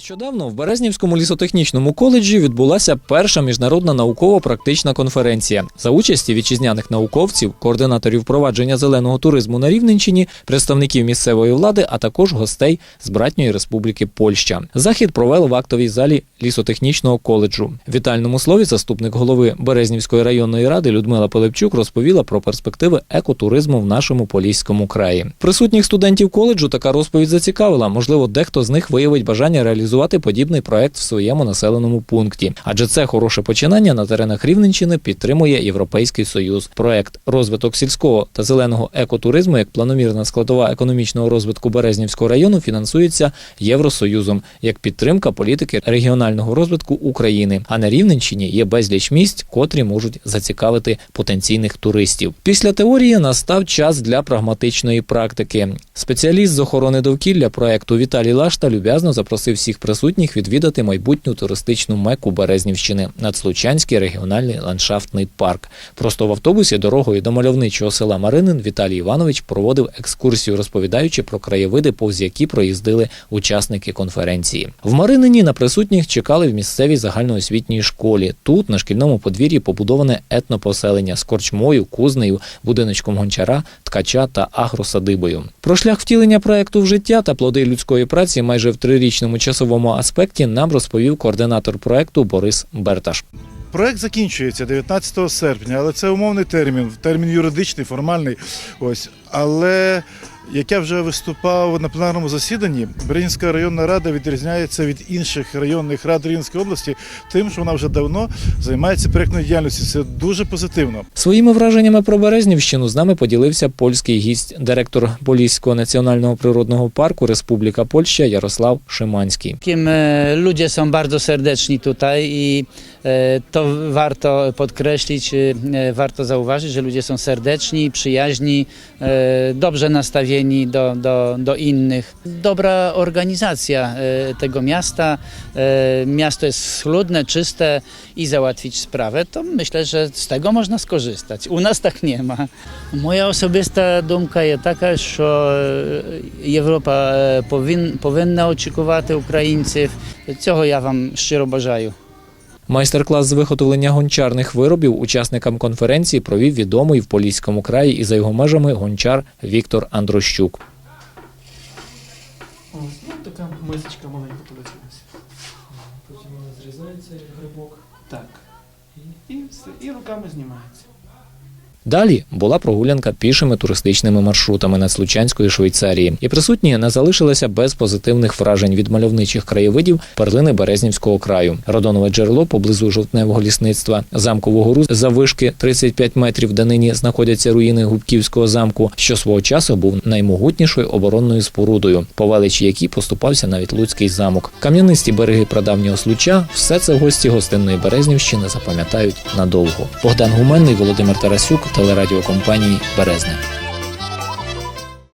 Нещодавно в Березнівському лісотехнічному коледжі відбулася перша міжнародна науково-практична конференція за участі вітчизняних науковців, координаторів впровадження зеленого туризму на Рівненщині, представників місцевої влади, а також гостей з братньої республіки Польща. Захід провели в актовій залі лісотехнічного коледжу. В вітальному слові заступник голови Березнівської районної ради Людмила Пилипчук розповіла про перспективи екотуризму в нашому поліському краї. Присутніх студентів коледжу така розповідь зацікавила. Можливо, дехто з них виявить бажання реалізувати подібний проект в своєму населеному пункті, адже це хороше починання на теренах Рівненщини підтримує Європейський Союз. Проект розвиток сільського та зеленого екотуризму як планомірна складова економічного розвитку Березнівського району фінансується Євросоюзом як підтримка політики регіонального розвитку України. А на Рівненщині є безліч місць, котрі можуть зацікавити потенційних туристів. Після теорії настав час для прагматичної практики. Спеціаліст з охорони довкілля проекту Віталій Лашта люб'язно запросив всіх присутніх відвідати майбутню туристичну меку Березнівщини Надслучанський регіональний ландшафтний парк. Просто в автобусі дорогою до мальовничого села Маринин Віталій Іванович проводив екскурсію, розповідаючи про краєвиди, повз які проїздили учасники конференції. В Маринині на присутніх чекали в місцевій загальноосвітній школі. Тут на шкільному подвір'ї побудоване етнопоселення з корчмою, кузнею, будиночком гончара, ткача та агросадибою. Про шлях втілення проекту в життя та плоди людської праці майже в трирічному часовому аспекті нам розповів координатор проекту Борис Берташ. Проект закінчується 19 серпня, але це умовний термін, термін юридичний, формальний. Ось. Але як я вже виступав на пленарному засіданні, Беринська районна рада відрізняється від інших районних рад Рівненської області, тим, що вона вже давно займається проєктною діяльністю. Це дуже позитивно. Своїми враженнями про Березнівщину з нами поділився польський гість, директор Поліського національного природного парку Республіка Польща Ярослав Шиманський. Wszystkim e, ludzie są bardzo serdeczni tutaj i e, to warto podkreślić, e, warto zauważyć, że ludzie są serdeczni, przyjaźni, e, dobrze nastawieni do, do, do innych. Dobra organizacja e, tego miasta. E, Miasto jest schludne, czyste i załatwić sprawę, to myślę, że z tego można skorzystać. У нас так нема. Моя особиста думка є така, що е, Європа е, повин, повинна очікувати українців. Цього я вам щиро бажаю. Майстер-клас з виготовлення гончарних виробів учасникам конференції провів відомий в Поліському краї і за його межами гончар Віктор Андрощук. Ось, ну така мисочка маленька полетілася. Потім вона зрізається грибок. Так. І, все, і руками знімається. Далі була прогулянка пішими туристичними маршрутами над Случанської Швейцарії, і присутні не залишилися без позитивних вражень від мальовничих краєвидів перлини Березнівського краю, Родонове джерело поблизу жовтневого лісництва, замкову гору за вишки 35 метрів, де нині знаходяться руїни Губківського замку, що свого часу був наймогутнішою оборонною спорудою, по величі якій поступався навіть Луцький замок. Кам'янисті береги прадавнього случа все це гості гостинної Березнівщини запам'ятають надовго. Богдан Гуменний, Володимир Тарасюк, телерадіокомпанії Березне.